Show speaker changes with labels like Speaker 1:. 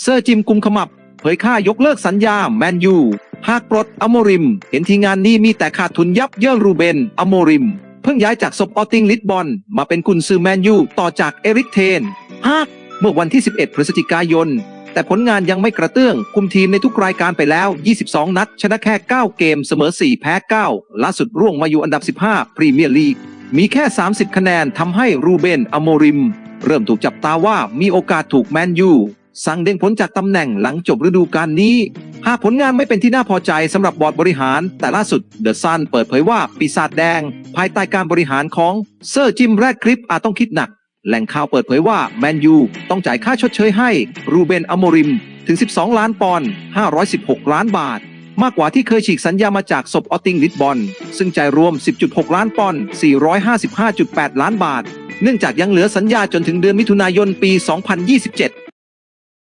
Speaker 1: เซอร์จิมกุมขมับ เผยค่ายกเลิกสัญญาแมนยู หากปลดอโมริม เห็นทีงานนี้มีแต่ขาดทุนยับเยินรูเบนอโมริม เพิ่งย้ายจากสปอร์ติงลิสบอนมาเป็นกุนซือแมนยูต่อจากเอริกเทนหากเมื่อวันที่ 11 พฤศจิกายน แต่ผลงานยังไม่กระเตื้อง คุมทีมในทุกรายการไปแล้ว 22 นัด ชนะแค่ 9 เกมเสมอ 4 แพ้ 9 ล่าสุดร่วงมาอยู่อันดับ 15 พรีเมียร์ลีก มีแค่ 30 คะแนนทำให้รูเบนอโมริม เริ่มถูกจับตาว่ามีโอกาสถูกแมนยู สั่งเด้งพ้นจากตำแหน่งหลังจบฤดูกาลนี้ หากผลงานไม่เป็นที่น่าพอใจสำหรับบอร์ดบริหาร แต่ล่าสุดเดอะซันเปิดเผยว่าปีศาจแดง ภายใต้การบริหารของเซอร์จิมแรดคลิปอาจต้องคิดหนัก แหล่งข่าวเปิดเผยว่าแมนยูต้องจ่ายค่าชดเชยให้ รูเบนอโมริม ถึง 12 ล้านปอนด์516 ล้านบาทมากกว่าที่เคยฉีกสัญญามาจากศบออตติงลิสบอนซึ่งจ่ายรวม 10.6 ล้านปอนด์ 455.8 ล้านบาท เนื่องจากยังเหลือสัญญาจนถึงเดือนมิถุนายนปี 2027